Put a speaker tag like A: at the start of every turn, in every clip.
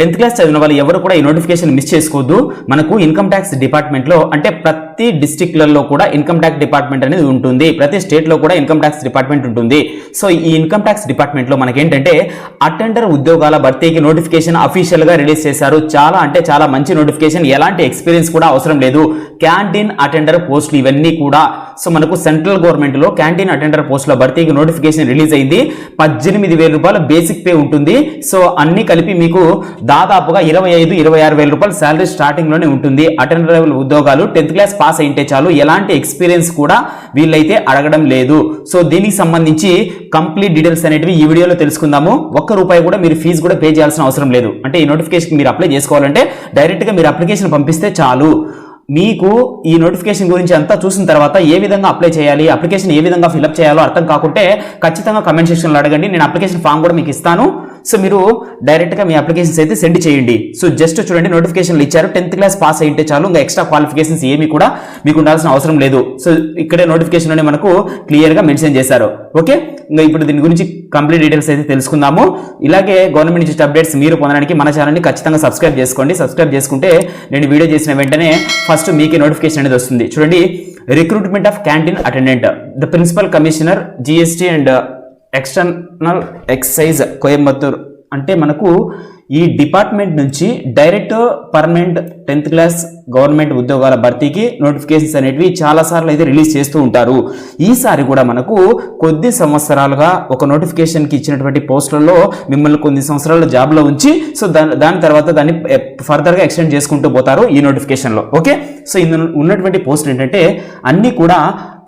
A: Tenth class చదివిన వాళ్ళు ఎవరు కూడా ఈ నోటిఫికేషన్ మిస్ చేసుకోవద్దు. మనకు ఇన్కమ్ ట్యాక్స్ డిపార్ట్మెంట్లో అంటే ప్రతి ప్రతి డిస్టిక్లలో కూడా ఇన్కమ్ ట్యాక్స్ డిపార్ట్మెంట్ అనేది ఉంటుంది. ప్రతి స్టేట్లో కూడా ఇన్కమ్ ట్యాక్స్ డిపార్ట్మెంట్ ఉంటుంది. సో ఈ ఇన్కమ్ ట్యాక్స్ డిపార్ట్మెంట్లో మనకి మనకేంటంటే అటెండర్ ఉద్యోగాల భర్తీకి నోటిఫికేషన్ అఫీషియల్గా రిలీజ్ చేశారు. చాలా అంటే చాలా మంచి నోటిఫికేషన్. ఎలాంటి ఎక్స్పీరియన్స్ కూడా అవసరం లేదు. క్యాంటీన్ అటెండర్ పోస్టులు ఇవన్నీ కూడా సో మనకు సెంట్రల్ గవర్నమెంట్లో క్యాంటీన్ అటెండర్ పోస్టుల భర్తీకి నోటిఫికేషన్ రిలీజ్ అయింది. పద్దెనిమిది వేల రూపాయల బేసిక్ పే ఉంటుంది. సో అన్ని కలిపి మీకు దాదాపుగా ఇరవై ఐదు ఇరవై ఆరు వేల రూపాయల శాలరీ స్టార్టింగ్లోనే ఉంటుంది. అటెండర్ లెవెల్ ఉద్యోగాలు టెన్త్ క్లాస్ పాస్ అయింటే చాలు ఎలాంటి ఎక్స్పీరియన్స్ కూడా వీళ్ళైతే అడగడం లేదు. సో దీనికి సంబంధించి కంప్లీట్ డీటెయిల్స్ అనేటివి ఈ వీడియోలో తెలుసుకుందాము. ఒక్క రూపాయి కూడా మీరు ఫీజు కూడా పే చేయాల్సిన అవసరం లేదు. అంటే ఈ నోటిఫికేషన్ మీరు అప్లై చేసుకోవాలంటే డైరెక్ట్గా మీరు అప్లికేషన్ పంపిస్తే చాలు. మీకు ఈ నోటిఫికేషన్ గురించి అంతా చూసిన తర్వాత ఏ విధంగా అప్లై చేయాలి అప్లికేషన్ ఏ విధంగా ఫిల్అప్ చేయాలో అర్థం కాకుంటే ఖచ్చితంగా కమెంట్ సెక్షన్లో అడగండి. నేను అప్లికేషన్ ఫామ్ కూడా మీకు ఇస్తాను. సో మీరు డైరెక్ట్గా మీ అప్లికేషన్స్ అయితే సెండ్ చేయండి. సో జస్ట్ చూడండి నోటిఫికేషన్లు ఇచ్చారు. టెన్త్ క్లాస్ పాస్ అయితే చాలు. ఇంకా ఎక్స్ట్రా క్వాలిఫికేషన్స్ ఏమి కూడా మీకు ఉండాల్సిన అవసరం లేదు. సో ఇక్కడే నోటిఫికేషన్ అనేది మనకు క్లియర్గా మెన్షన్ చేశారు. ఓకే ఇంకా ఇప్పుడు దీని గురించి కంప్లీట్ డీటెయిల్స్ అయితే తెలుసుకుందాము. ఇలాగే గవర్నమెంట్ నుంచి అప్డేట్స్ మీరు పొందడానికి మన ఛానల్ని ఖచ్చితంగా సబ్స్క్రైబ్ చేసుకోండి. సబ్స్క్రైబ్ చేసుకుంటే నేను వీడియో చేసిన వెంటనే ఫస్ట్ మీకే నోటిఫికేషన్ అనేది వస్తుంది. చూడండి recruitment of canteen attendant the principal commissioner GST and external excise Coimbatore అంటే మనకు ఈ డిపార్ట్మెంట్ నుంచి direct permanent tenth class government ఉద్యోగాల భర్తీకి నోటిఫికేషన్స్ అనేటివి చాలా సార్లు అయితే రిలీజ్ చేస్తూ ఉంటారు. ఈసారి కూడా మనకు కొద్ది సంవత్సరాలుగా ఒక నోటిఫికేషన్కి ఇచ్చినటువంటి పోస్టులలో మిమ్మల్ని కొన్ని సంవత్సరాల జాబ్లో ఉంచి సో దాని దాని తర్వాత దాన్ని ఫర్దర్గా ఎక్స్టెండ్ చేసుకుంటూ పోతారు ఈ నోటిఫికేషన్లో. ఓకే? సో ఇందులో ఉన్నటువంటి పోస్ట్ ఏంటంటే అన్నీ కూడా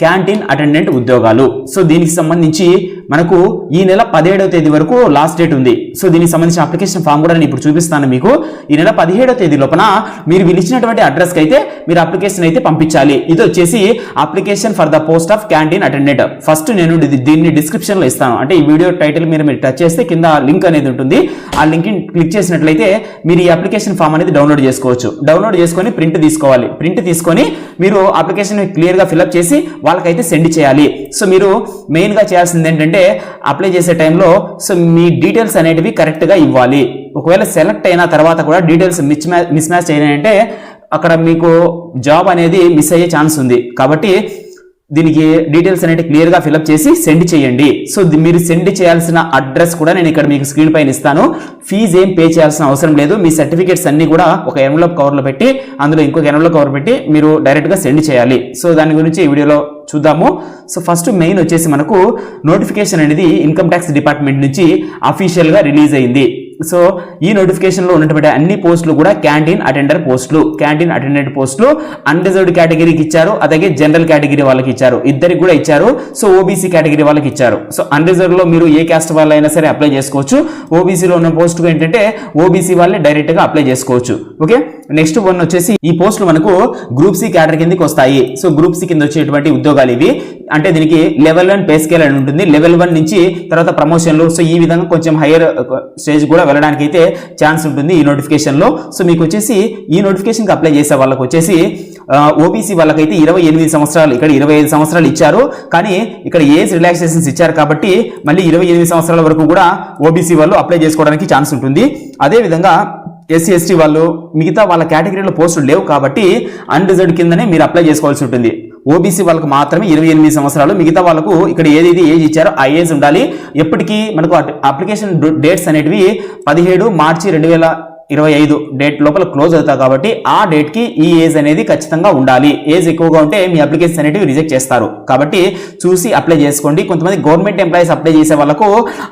A: క్యాంటీన్ అటెండెంట్ ఉద్యోగాలు. సో దీనికి సంబంధించి మనకు ఈ నెల పదిహేడవ తేదీ వరకు లాస్ట్ డేట్ ఉంది. సో దీనికి సంబంధించిన అప్లికేషన్ ఫామ్ కూడా నేను ఇప్పుడు చూపిస్తాను మీకు. ఈ నెల పదిహేడవ తేదీ లోపల మీరు విలిచినటువంటి అడ్రస్కి అయితే మీరు అప్లికేషన్ అయితే పంపించాలి. ఇది వచ్చేసి application for the post of canteen attendant first నేను దీన్ని డిస్క్రిప్షన్లో ఇస్తాను. అంటే ఈ వీడియో టైటిల్ మీరు మీరు టచ్ చేస్తే కింద లింక్ అనేది ఉంటుంది. ఆ లింక్ క్లిక్ చేసినట్లయితే మీరు ఈ అప్లికేషన్ ఫామ్ అనేది డౌన్లోడ్ చేసుకోవచ్చు. డౌన్లోడ్ చేసుకొని ప్రింట్ తీసుకోవాలి. ప్రింట్ తీసుకొని మీరు అప్లికేషన్ క్లియర్గా ఫిల్అప్ చేసి వాళ్ళకైతే సెండ్ చేయాలి. సో మీరు మెయిన్గా చేయాల్సింది ఏంటంటే అప్లై చేసే టైంలో సో మీ డీటెయిల్స్ అనేటివి కరెక్ట్గా ఇవ్వాలి. ఒకవేళ సెలెక్ట్ అయిన తర్వాత కూడా details miss match miss match అయినాయంటే అక్కడ మీకు జాబ్ అనేది మిస్ అయ్యే ఛాన్స్ ఉంది. కాబట్టి దీనికి డీటెయిల్స్ అనేవి క్లియర్గా ఫిలప్ చేసి సెండ్ చేయండి. సో మీరు సెండ్ చేయాల్సిన అడ్రస్ కూడా నేను ఇక్కడ మీకు స్క్రీన్ పైన ఇస్తాను. ఫీజు ఏం పే చేయాల్సిన అవసరం లేదు. మీ సర్టిఫికేట్స్ అన్ని కూడా ఒక ఎన్వలప్ కవర్లో పెట్టి అందులో ఇంకొక ఎన్వలప్ కవర్ పెట్టి మీరు డైరెక్ట్గా సెండ్ చేయాలి. సో దాని గురించి ఈ వీడియోలో చూద్దాము. సో ఫస్ట్ మెయిన్ వచ్చేసి మనకు నోటిఫికేషన్ అనేది ఇన్కమ్ ట్యాక్స్ డిపార్ట్మెంట్ నుంచి అఫీషియల్గా రిలీజ్ అయింది. సో ఈ నోటిఫికేషన్లో ఉన్నటువంటి అన్ని పోస్టులు కూడా క్యాంటీన్ అటెండర్ పోస్టులు క్యాంటీన్ అటెండెంట్ పోస్టులు అన్రిజర్వ్డ్ కేటగిరీకి ఇచ్చారు అలాగే జనరల్ కేటగిరీ వాళ్ళకి ఇచ్చారు ఇద్దరికి కూడా ఇచ్చారు సో ఓబీసీ కేటగిరీ వాళ్ళకి ఇచ్చారు. సో అన్రిజర్వ్లో మీరు ఏ క్యాస్ట్ వాళ్ళైనా సరే అప్లై చేసుకోవచ్చు. ఓబీసీలో ఉన్న పోస్ట్ ఏంటంటే ఓబీసీ వాళ్ళే డైరెక్ట్గా అప్లై చేసుకోవచ్చు. ఓకే నెక్స్ట్ వన్ వచ్చేసి ఈ పోస్టులు మనకు గ్రూప్ సి కేటగిరీ కిందకి వస్తాయి. సో గ్రూప్ సి కింద వచ్చేటువంటి ఉద్యోగాలు ఇవి. అంటే దీనికి లెవెల్ వన్ పే స్కేల్ అని ఉంటుంది. లెవెల్ వన్ నుంచి తర్వాత ప్రమోషన్లు సో ఈ విధంగా కొంచెం హైయర్ స్టేజ్ uh, కూడా వెళ్ళడానికి అయితే ఛాన్స్ ఉంటుంది ఈ నోటిఫికేషన్లో సో మీకు వచ్చేసి ఈ నోటిఫికేషన్కి అప్లై చేసే వాళ్ళకి వచ్చేసి uh, ఓబీసీ వాళ్ళకైతే ఇరవై ఎనిమిది సంవత్సరాలు ఇక్కడ ఇరవై ఐదు సంవత్సరాలు ఇచ్చారు. కానీ ఇక్కడ ఏజ్ రిలాక్సేషన్స్ ఇచ్చారు కాబట్టి మళ్ళీ ఇరవై ఎనిమిది సంవత్సరాల వరకు కూడా ఓబీసీ వాళ్ళు అప్లై చేసుకోవడానికి ఛాన్స్ ఉంటుంది. అదేవిధంగా ఎస్సీ ఎస్టీ వాళ్ళు మిగతా వాళ్ళ కేటగిరీలో పోస్టులు లేవు కాబట్టి అన్రిజర్వ్డ్ కిందనే మీరు అప్లై చేసుకోవాల్సి ఉంటుంది. ఓబీసీ వాళ్ళకి మాత్రమే ఇరవై ఎనిమిది సంవత్సరాలు మిగతా వాళ్ళకు ఇక్కడ ఏదైతే ఏజ్ ఇచ్చారో ఆ ఏజ్ ఉండాలి. ఎప్పటికీ మనకు అప్లికేషన్ డేట్స్ అనేటివి పదిహేడు మార్చి రెండు వేల ఇరవై ఐదు డేట్ లోపల క్లోజ్ అవుతా కాబట్టి ఆ డేట్కి ఈ ఏజ్ అనేది ఖచ్చితంగా ఉండాలి. ఏజ్ ఎక్కువగా ఉంటే మీ అప్లికేషన్ అనేటివి రిజెక్ట్ చేస్తారు. కాబట్టి చూసి అప్లై చేసుకోండి. కొంతమంది గవర్నమెంట్ ఎంప్లాయీస్ అప్లై చేసే వాళ్ళకు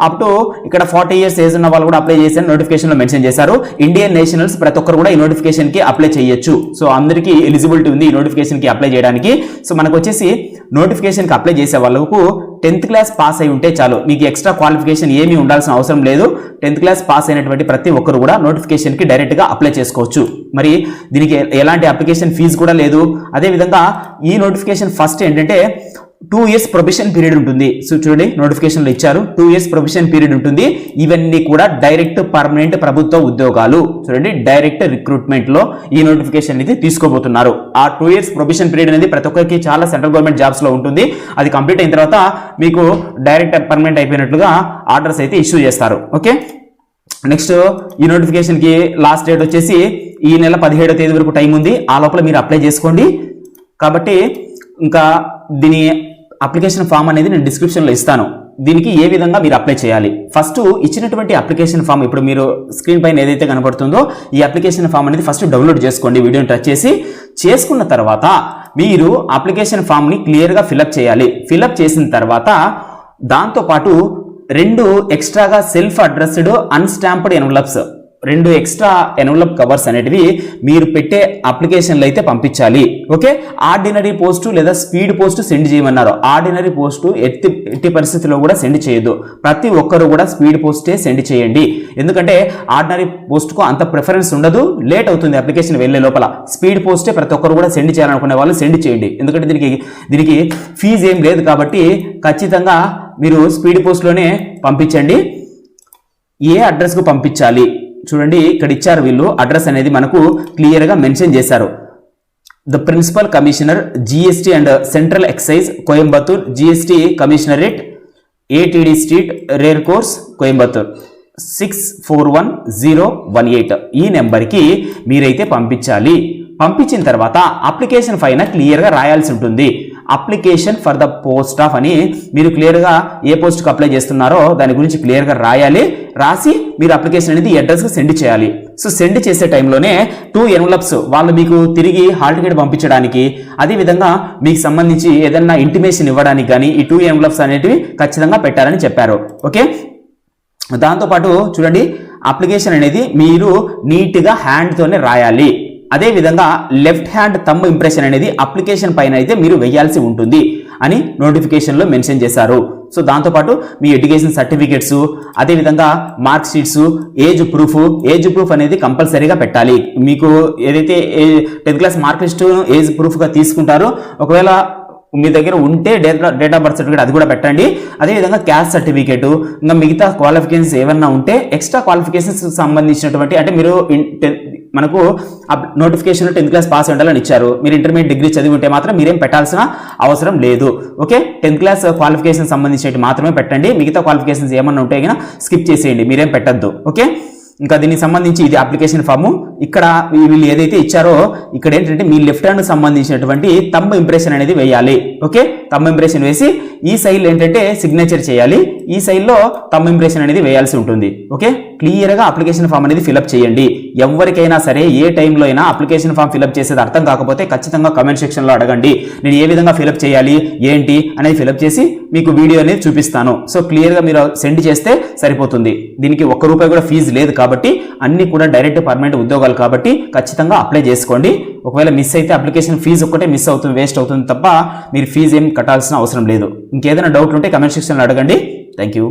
A: అప్ టు ఇక్కడ ఫార్టీ ఇయర్స్ ఏజ్ ఉన్న వాళ్ళు కూడా అప్లై చేసే నోటిఫికేషన్లో మెన్షన్ చేశారు. ఇండియన్ నేషనల్స్ ప్రతి ఒక్కరు కూడా ఈ నోటిఫికేషన్కి అప్లై చేయొచ్చు. సో అందరికీ ఎలిజిబిలిటీ ఉంది ఈ నోటిఫికేషన్కి అప్లై చేయడానికి. సో మనకు వచ్చేసి నోటిఫికేషన్కి అప్లై చేసే వాళ్ళకు టెన్త్ క్లాస్ పాస్ అయి ఉంటే చాలు. మీకు ఎక్స్ట్రా క్వాలిఫికేషన్ ఏమీ ఉండాల్సిన అవసరం లేదు. టెన్త్ క్లాస్ పాస్ అయినటువంటి ప్రతి ఒక్కరు కూడా నోటిఫికేషన్ అప్లికేషన్కి డైరెక్ట్గా అప్లై చేసుకోవచ్చు. మరి దీనికి ఎలాంటి అప్లికేషన్ ఫీజు కూడా లేదు. అదే విధంగా ఈ నోటిఫికేషన్ ఫస్ట్ ఏంటంటే టూ ఇయర్స్ ప్రొబిషన్ పీరియడ్ ఉంటుంది. సో చూడండి నోటిఫికేషన్లో ఇచ్చారు. టూ ఇయర్స్ ప్రొబిషన్ పీరియడ్ ఉంటుంది. ఇవన్నీ కూడా డైరెక్ట్ పర్మనెంట్ ప్రభుత్వ ఉద్యోగాలు. చూడండి డైరెక్ట్ రిక్రూట్మెంట్లో ఈ నోటిఫికేషన్ అనేది తీసుకోబోతున్నారు. ఆ టూ ఇయర్స్ ప్రొబిషన్ పీరియడ్ అనేది ప్రతి ఒక్కరికి చాలా సెంట్రల్ గవర్నమెంట్ జాబ్స్లో ఉంటుంది. అది కంప్లీట్ అయిన తర్వాత మీకు డైరెక్ట్ పర్మనెంట్ అయిపోయినట్లుగా ఆర్డర్స్ అయితే ఇష్యూ చేస్తారు. ఓకే నెక్స్ట్ ఈ నోటిఫికేషన్కి లాస్ట్ డేట్ వచ్చేసి ఈ నెల పదిహేడో తేదీ వరకు టైం ఉంది. ఆ లోపల మీరు అప్లై చేసుకోండి. కాబట్టి ఇంకా దీని అప్లికేషన్ ఫామ్ అనేది నేను డిస్క్రిప్షన్లో ఇస్తాను. దీనికి ఏ విధంగా మీరు అప్లై చేయాలి? ఫస్ట్ ఇచ్చినటువంటి అప్లికేషన్ ఫామ్ ఇప్పుడు మీరు స్క్రీన్ పైన ఏదైతే కనబడుతుందో ఈ అప్లికేషన్ ఫామ్ అనేది ఫస్ట్ డౌన్లోడ్ చేసుకోండి వీడియోని టచ్ చేసి. చేసుకున్న తర్వాత మీరు అప్లికేషన్ ఫామ్ని క్లియర్గా ఫిలప్ చేయాలి. ఫిలప్ చేసిన తర్వాత దాంతోపాటు రెండు ఎక్స్ట్రాగా సెల్ఫ్ అడ్రస్డ్ అన్స్టాంప్డ్ ఎన్వలప్స్ రెండు ఎక్స్ట్రా ఎన్వలప్ కవర్స్ అనేటివి మీరు పెట్టే అప్లికేషన్లు అయితే పంపించాలి. ఓకే? ఆర్డినరీ పోస్ట్ లేదా స్పీడ్ పోస్ట్ సెండ్ చేయమన్నారు. ఆర్డినరీ పోస్టు ఎట్టి ఎట్టి పరిస్థితిలో కూడా సెండ్ చేయొద్దు. ప్రతి ఒక్కరు కూడా స్పీడ్ పోస్టే సెండ్ చేయండి. ఎందుకంటే ఆర్డినరీ పోస్ట్కు అంత ప్రిఫరెన్స్ ఉండదు. లేట్ అవుతుంది అప్లికేషన్ వెళ్ళే లోపల. స్పీడ్ పోస్టే ప్రతి ఒక్కరు కూడా సెండ్ చేయాలనుకునే వాళ్ళు సెండ్ చేయండి. ఎందుకంటే దీనికి దీనికి ఫీజు ఏం లేదు కాబట్టి ఖచ్చితంగా మీరు స్పీడ్ పోస్ట్లోనే పంపించండి. ఏ అడ్రస్కు పంపించాలి? చూడండి ఇక్కడ ఇచ్చారు వీళ్ళు. అడ్రస్ అనేది మనకు క్లియర్గా మెన్షన్ చేశారు. The principal commissioner GST and central excise Coimbatore GST commissionerate ATD street race course Coimbatore six four one zero one eight ఈ నెంబర్కి మీరైతే పంపించాలి. పంపించిన తర్వాత అప్లికేషన్ పైన క్లియర్గా రాయాల్సి ఉంటుంది. Application for the post of అని మీరు క్లియర్గా ఏ పోస్ట్కి అప్లై చేస్తున్నారో దాని గురించి క్లియర్గా రాయాలి. రాసి మీరు అప్లికేషన్ అనేది అడ్రస్కి సెండ్ చేయాలి. సో సెండ్ చేసే టైంలోనే టూ ఎన్వలప్స్ వాళ్ళు మీకు తిరిగి హాల్ టికెట్ పంపించడానికి అదేవిధంగా మీకు సంబంధించి ఏదైనా ఇంటిమేషన్ ఇవ్వడానికి కానీ ఈ టూ ఎన్వలప్స్ అనేటివి ఖచ్చితంగా పెట్టాలని చెప్పారు. ఓకే దాంతోపాటు చూడండి అప్లికేషన్ అనేది మీరు నీట్గా హ్యాండ్తోనే రాయాలి. అదే విధంగా లెఫ్ట్ హ్యాండ్ తమ్ ఇంప్రెషన్ అనేది అప్లికేషన్ పైన అయితే మీరు వేయాల్సి ఉంటుంది అని నోటిఫికేషన్లో మెన్షన్ చేశారు. సో దాంతోపాటు మీ ఎడ్యుకేషన్ సర్టిఫికేట్స్ అదేవిధంగా mark sheets age proof age proof అనేది కంపల్సరీగా పెట్టాలి. మీకు ఏదైతే tenth class mark list age ప్రూఫ్గా తీసుకుంటారో ఒకవేళ మీ దగ్గర ఉంటే date date of birth certificate అది కూడా పెట్టండి. అదేవిధంగా క్యాస్ట్ సర్టిఫికేట్ ఇంకా మిగతా క్వాలిఫికేషన్స్ ఏమన్నా ఉంటే ఎక్స్ట్రా క్వాలిఫికేషన్స్ సంబంధించినటువంటి అంటే మీరు మనకు నోటిఫికేషన్ టెన్త్ క్లాస్ పాస్ ఉండాలని ఇచ్చారు. మీరు ఇంటర్మీడియట్ డిగ్రీ చదివి ఉంటే మాత్రం మీరేం పెట్టాల్సిన అవసరం లేదు. ఓకే? టెన్త్ క్లాస్ క్వాలిఫికేషన్ సంబంధించినవి మాత్రమే పెట్టండి. మిగతా క్వాలిఫికేషన్స్ ఏమన్నా ఉంటే కనుక స్కిప్ చేసేయండి. మీరేం పెట్టద్దు. ఓకే? ఇంకా దీనికి సంబంధించి ఇది అప్లికేషన్ ఫాము ఇక్కడ వీళ్ళు ఏదైతే ఇచ్చారో ఇక్కడ ఏంటంటే మీ లెఫ్ట్ హ్యాండ్ సంబంధించినటువంటి తమ్మ ఇంప్రెషన్ అనేది వేయాలి. ఓకే తమ్మ ఇంప్రెషన్ వేసి ఈ సైడ్ ఏంటంటే సిగ్నేచర్ చేయాలి. ఈ సైల్లో తమ్ ఇంప్రెషన్ అనేది వేయాల్సి ఉంటుంది. ఓకే క్లియర్గా అప్లికేషన్ ఫామ్ అనేది ఫిలప్ చేయండి. ఎవరికైనా సరే ఏ టైంలో అయినా అప్లికేషన్ ఫామ్ ఫిలప్ చేసేది అర్థం కాకపోతే ఖచ్చితంగా కమెంట్ సెక్షన్లో అడగండి. నేను ఏ విధంగా ఫిలప్ చేయాలి? ఏంటి? అనేది ఫిలప్ చేసి మీకు వీడియో అనేది చూపిస్తాను. సో క్లియర్గా మీరు సెండ్ చేస్తే సరిపోతుంది. దీనికి ఒక్క రూపాయి కూడా ఫీజు లేదు కాబట్టి అన్ని కూడా డైరెక్ట్ పర్మనెంట్ ఉద్యోగాలు కాబట్టి ఖచ్చితంగా అప్లై చేసుకోండి. ఒకవేళ మిస్ అయితే అప్లికేషన్ ఫీజు ఒక్కటే మిస్ అవుతుంది వేస్ట్ అవుతుంది తప్ప మీరు ఫీజు ఏం కట్టాల్సిన అవసరం లేదు. ఇంకేదైనా డౌట్లు ఉంటే కమెంట్ సెక్షన్లో అడగండి. Thank you